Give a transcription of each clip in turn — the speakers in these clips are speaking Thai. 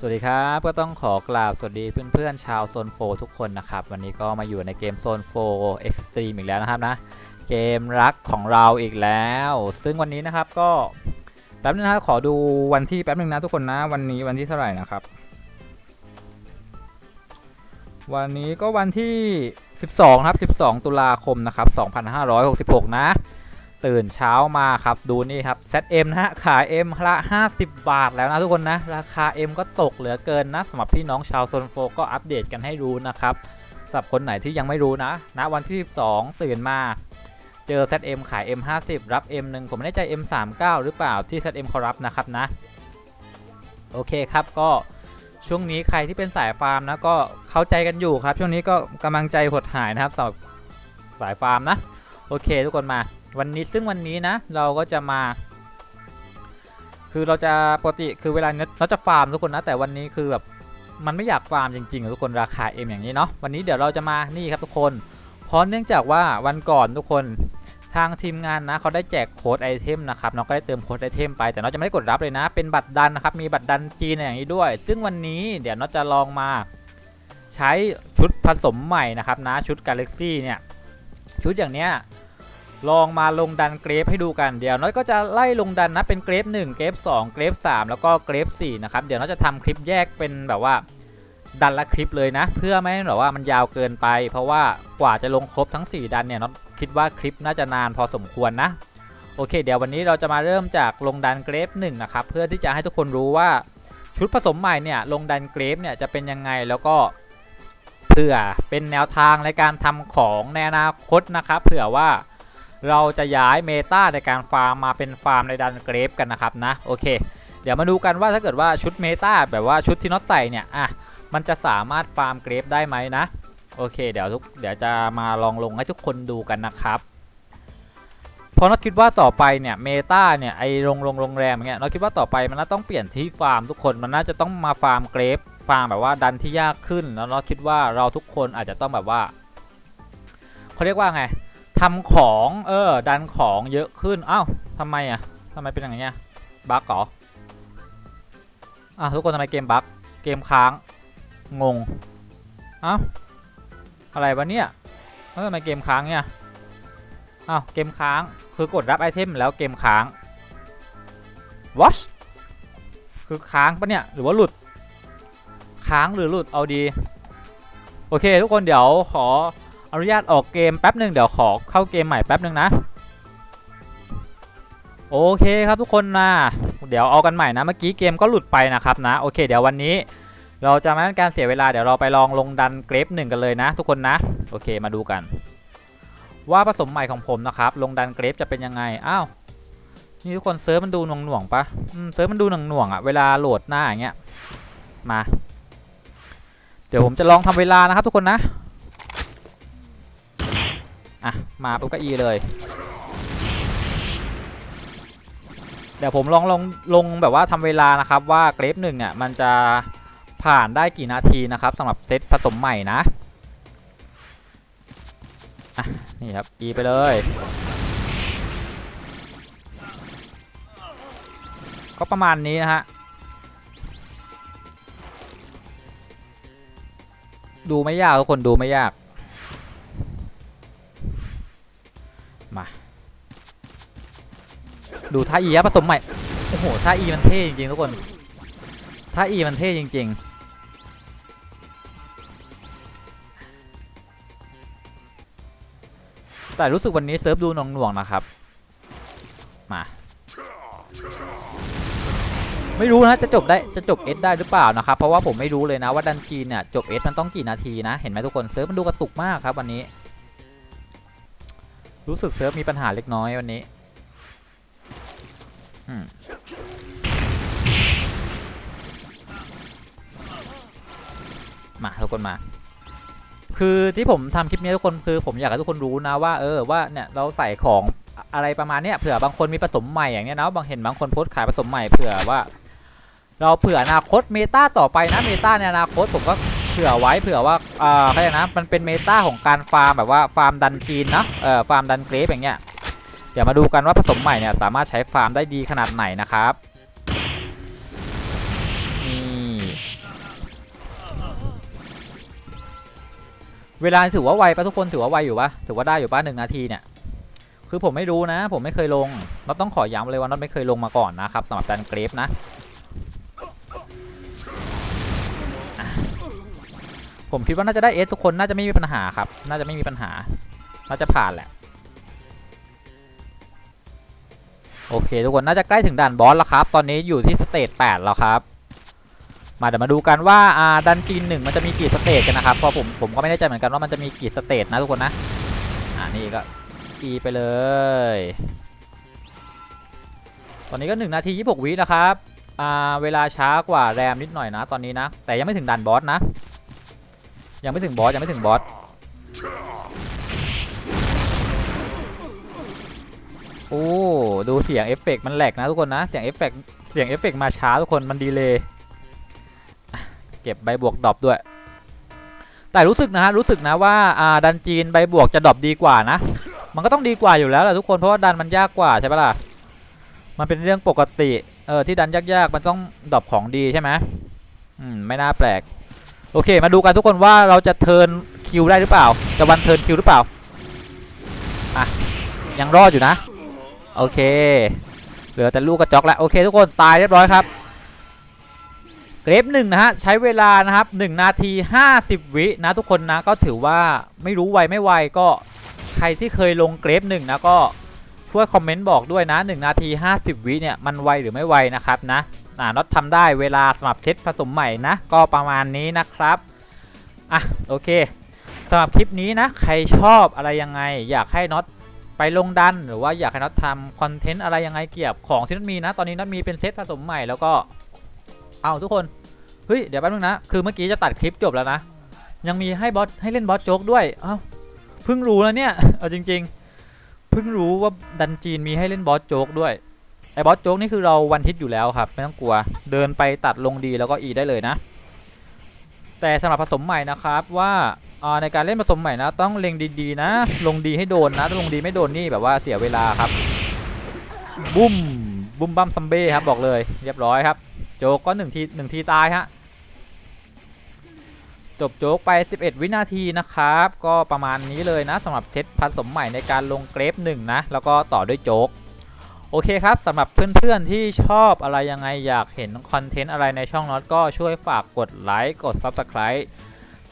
สวัสดีครับ ก็ต้องขอกราบสวัสดีเพื่อนๆชาวโซนโฟทุกคนนะครับ วันนี้ก็มาอยู่ในเกมโซนโฟเอ็กซ์ตรีมอีกแล้วนะครับนะ เกมรักของเราอีกแล้ว ซึ่งวันนี้นะครับก็แป๊บนึงนะครับขอดูวันที่แป๊บนึงนะทุกคนนะ วันนี้วันที่เท่าไหร่นะครับ วันนี้ก็วันที่ 12 ครับ 12 ตุลาคมนะครับ 2566 นะ ตื่นเช้ามาครับดูนี่ครับ ZM นะฮะขาย M ละ 50 บาทแล้วนะทุกคนนะ ราคา M ก็ตกเหลือเกินนะสำหรับพี่น้องชาวโซนโฟก็อัปเดตกันให้รู้นะครับสำหรับคนไหนที่ยังไม่รู้นะณวันที่ 12 ตื่นมา เจอ ZM ขาย M 50รับ M หนึ่งผมไม่แน่ใจ M 39หรือเปล่าที่ ZM เขารับนะครับนะ โอเคครับก็ช่วงนี้ใครที่เป็นสายฟาร์มนะก็เข้าใจกันอยู่ครับ ช่วงนี้ก็กำลังใจหดหายนะครับสำหรับสายฟาร์มนะ โอเค ทุกคนมา วันนี้ซึ่งวันนี้นะ เราก็จะมา คือเราจะปกติคือเวลาเราจะฟาร์มทุกคนนะ แต่วันนี้คือแบบมันไม่อยากฟาร์มจริงๆทุกคนราคาเอ็มอย่างนี้เนาะวันนี้เดี๋ยวเราจะมานี่ครับทุกคนเพราะเนื่องจากว่าวันก่อนทุกคนทางทีมงานนะเขาได้แจกโค้ดไอเทมนะครับน้องก็ได้เติมโค้ดไอเทมไปแต่น้องจะไม่ได้กดรับเลยนะ เป็นบัตรดันนะครับมีบัตรดันจีนอย่างนี้ด้วย ซึ่งวันนี้เดี๋ยวน้องจะลองมาใช้ชุดผสมใหม่นะครับนะชุดกาแล็กซี่เนี่ยชุดอย่างเนี้ย ลองมาลงดันเกรฟให้ดูกันเดี๋ยวน้อยก็จะไล่ลงดันนะเป็นเกรฟ1เกรฟ2เกรฟ3แล้วก็เกรฟ4นะครับเดี๋ยวน้อยจะทำคลิปแยกเป็นแบบว่าดันละคลิปเลยนะ เพื่อไม่ให้แบบว่ามันยาวเกินไป เพราะว่ากว่าจะลงครบทั้ง 4 ดันเนี่ยน้อยคิดว่าคลิปน่าจะนานพอสมควรนะโอเค เดี๋ยววันนี้เราจะมาเริ่มจากลงดันเกรฟ1นะครับเพื่อที่จะให้ทุกคนรู้ว่าชุดผสมใหม่เนี่ยลงดันเกรฟเนี่ยจะเป็นยังไงแล้วก็เผื่อเป็นแนวทางในการทำของในอนาคตนะครับเผื่อว่า เราจะย้ายเมตาในการฟาร์มมาเป็นฟาร์มในดันเกรฟกันนะครับนะโอเค เดี๋ยวมาดูกันว่าถ้าเกิดว่าชุดเมตาแบบว่าชุดที่น็อตใส่เนี่ยอะมันจะสามารถฟาร์มเกรฟได้ไหมนะโอเคเดี๋ยวทุกเดี๋ยวจะมาลองลงให้ทุกคนดูกันนะครับเพราะน็อตคิดว่าต่อไปเนี่ยเมตาเนี่ยไอโรงโรงโรงแรมเนี่ยน็อตคิดว่าต่อไปมันน่าต้องเปลี่ยนที่ฟาร์มทุกคนมันน่าจะต้องมาฟาร์มเกรฟฟาร์มแบบว่าดันที่ยากขึ้นแล้วน็อตคิดว่าเราทุกคนอาจจะต้องแบบว่าเขาเรียกว่าไง ทำของเออดันของเยอะขึ้นอ้าวทำไมอะทำไมเป็นอย่างเงี้ยบั๊กเหรออะทุกคนทำไมเกมบั๊กเกมค้างงงอ้าวอะไรวะเนี่ยเออทำไมเกมค้างเนี่ยอ้าวเกมค้างคือกดรับไอเทมแล้วเกมค้าง watch คือค้างปะเนี่ยหรือว่าหลุด ค้างหรือหลุดเอาดี โอเค ทุกคนเดี๋ยวขอ อนุญาตออกเกมแป๊บหนึ่งเดี๋ยวขอเข้าเกมใหม่แป๊บหนึ่งนะโอเคครับทุกคนนะเดี๋ยวเอากันใหม่นะเมื่อกี้เกมก็หลุดไปนะครับนะโอเค เดี๋ยววันนี้ เราจะไม่เป็นการเสียเวลาเดี๋ยวเราไปลองลงดันเกรฟหนึ่งกันเลยนะ ทุกคนนะโอเคมาดูกัน ว่าผสมใหม่ของผมนะครับลงดันเกรฟจะเป็นยังไงอ้าวนี่ทุกคนเซิร์ฟมันดูหน่วงหน่วงปะเซิร์ฟมันดูหน่วงหน่วงอะเวลาโหลดหน้าอย่างเงี้ยมา เดี๋ยวผมจะลองทำเวลานะครับทุกคนนะ อะ มาปุ๊บก็อีเลย เดี๋ยวผมลองลงลงแบบว่าทำเวลานะครับว่าเกรฟหนึ่งเนี่ยมันจะผ่านได้กี่นาทีนะครับสำหรับเซตผสมใหม่นะอะนี่ครับอีไปเลยก็ประมาณนี้นะฮะ ดูไม่ยากทุกคนดูไม่ยาก ดูท่าอีผสมใหม่ โอ้โหท่าอีมันเท่จริงๆทุกคนท่าอีมันเท่จริง ๆ แต่รู้สึกวันนี้เซิร์ฟดูหน่วงๆนะครับ มา ไม่รู้นะจะจบได้จะจบเอสได้หรือเปล่านะครับ เพราะว่าผมไม่รู้เลยนะว่าดันจีนเนี่ยจบเอสมันต้องกี่นาทีนะ เห็นไหมทุกคนเซิร์ฟมันดูกระตุกมากครับวันนี้ รู้สึกเซิร์ฟมีปัญหาเล็กน้อยวันนี้ มาทุกคนมา คือที่ผมทำคลิปนี้ทุกคนคือผมอยากให้ทุกคนรู้นะว่าเออว่าเนี่ยเราใส่ของอะไรประมาณเนี้ยเผื่อบางคนมีผสมใหม่อย่างเนี้ยนะบางเห็นบางคนโพสต์ขายผสมใหม่เผื่อว่า เราเผื่ออนาคตเมตาต่อไปนะเมตาในอนาคตผมก็เผื่อไว้เผื่อว่าอ่าเขาเรียกนะมันเป็นเมตาของการฟาร์มแบบว่าฟาร์มดันจีนนะเออฟาร์มดันเกรฟอย่างเงี้ย ดี๋ยวมาดูกันว่าผสมใหม่เนี่ยสามารถใช้ฟาร์มได้ดีขนาดไหนนะครับนี่เวลาถือว่าไวปะทุกคนถือว่าไวอยู่ปะถือว่าได้อยู่ปะหนึ่งนาทีเนี่ยคือผมไม่รู้นะ ผมไม่เคยลงน็อตต้องขอย้ำเลยว่าน็อตไม่เคยลงมาก่อนนะครับสำหรับแดนเกรฟนะผมคิดว่าน่าจะได้เอสทุกคนน่าจะไม่มีปัญหาครับ น่าจะไม่มีปัญหา น่าจะผ่านแหละ โอเค ทุกคนน่าจะใกล้ถึงด่านบอสแล้วครับ ตอนนี้อยู่ที่สเตจ8แล้วครับ มาเดี๋ยวมาดูกันว่าอ่าดันจีนหนึ่งมันจะมีกี่สเตจกันนะครับเพราะผมผมก็ไม่แน่ใจเหมือนกันว่ามันจะมีกี่สเตจนะทุกคนนะอ่านี่ก็อีไปเลย ตอนนี้ก็1นาที26วินะครับอ่าเวลาช้ากว่าแรมนิดหน่อยนะ ตอนนี้นะ แต่ยังไม่ถึงด่านบอสนะ ยังไม่ถึงบอสยังไม่ถึงบอส โอ้ดูเสียงเอฟเฟกต์มันแหลกนะทุกคนนะ เสียงเอฟเฟกต์เสียงเอฟเฟกต์มาช้าทุกคนมันดีเลยเก็บใบบวกดรอปด้วย แต่รู้สึกนะฮะรู้สึกนะว่าอ่าดันจีนใบบวกจะดรอปดีกว่านะ มันก็ต้องดีกว่าอยู่แล้วแหละทุกคนเพราะว่าดันมันยากกว่าใช่ปะล่ะมันเป็นเรื่องปกติเออที่ดันยากๆมันต้องดรอปของดีใช่ไหมอืมไม่น่าแปลก โอเค มาดูกันทุกคนว่าเราจะเทิร์นคิวได้หรือเปล่า จะวันเทิร์นคิวหรือเปล่าอะยังรอดอยู่นะ โอเค เหลือแต่ลูกกระจอกแล้วโอเคทุกคนตายเรียบร้อยครับเกรฟหนึ่งนะฮะใช้เวลานะครับ1นาที 50 วินะทุกคนนะก็ถือว่าไม่รู้ไวไม่ไวก็ใครที่เคยลงเกรฟหนึ่งนะก็ช่วยคอมเมนต์บอกด้วยนะ1นาที 50 วิเนี่ยมันไวหรือไม่ไวนะครับนะอ่าน็อตทำได้เวลาสำหรับเซตผสมใหม่นะก็ประมาณนี้นะครับอะโอเคสำหรับคลิปนี้นะใครชอบอะไรยังไงอยากให้น็อต ไปลงดันหรือว่าอยากให้น็อตทำคอนเทนต์อะไรยังไงเกี่ยวกับของที่น็อตมีนะ ตอนนี้น็อตมีเป็นเซตผสมใหม่แล้วก็เอาทุกคนเฮ้ยเดี๋ยวแป๊บนึงนะคือเมื่อกี้จะตัดคลิปจบแล้วนะ ยังมีให้บอสให้เล่นบอสโจ๊กด้วยเอ้าเพิ่งรู้แล้วเนี่ยเอาจริง ๆ เพิ่งรู้ว่าดันจีนมีให้เล่นบอสโจ๊กด้วยไอ้บอสโจ๊กนี่คือเราวันทิตอยู่แล้วครับไม่ต้องกลัว เดินไปตัดลงดีแล้วก็อีได้เลยนะ แต่สำหรับผสมใหม่นะครับว่าอ่า ในการเล่นผสมใหม่นะ ต้องเล็งดีๆนะ ลงดีให้โดนนะถ้าลงดีไม่โดนนี่แบบว่าเสียเวลาครับ บุ้มบุ้มบัมซัมเบ้ครับบอกเลยเรียบร้อยครับ โจกก็หนึ่งทีหนึ่งทีตายฮะจบโจ๊กไป 11 วินาทีนะครับ ก็ประมาณนี้เลยนะสำหรับเซตผสมใหม่ในการลงเกรฟหนึ่งนะ แล้วก็ต่อด้วยโจ๊ก โอเคครับสำหรับเพื่อนๆที่ชอบอะไรยังไงอยากเห็นคอนเทนต์อะไรในช่องน็อตก็ช่วยฝากกดไลค์กด Subscribe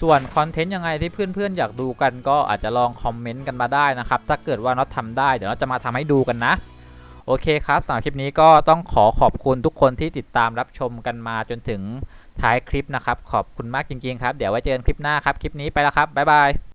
ส่วนคอนเทนต์ยังไงที่เพื่อนๆ อยากดูกันก็อาจจะลองคอมเมนต์กันมาได้นะครับ ถ้าเกิดว่าน็อตทำได้เดี๋ยวน็อตจะมาทำให้ดูกันนะ โอเคครับสำหรับคลิปนี้ก็ต้องขอขอบคุณทุกคนที่ติดตามรับชมกันมาจนถึงท้ายคลิปนะครับ ขอบคุณมากจริงๆครับ เดี๋ยวไว้เจอกันคลิปหน้าครับ คลิปนี้ไปแล้วครับบ๊ายบาย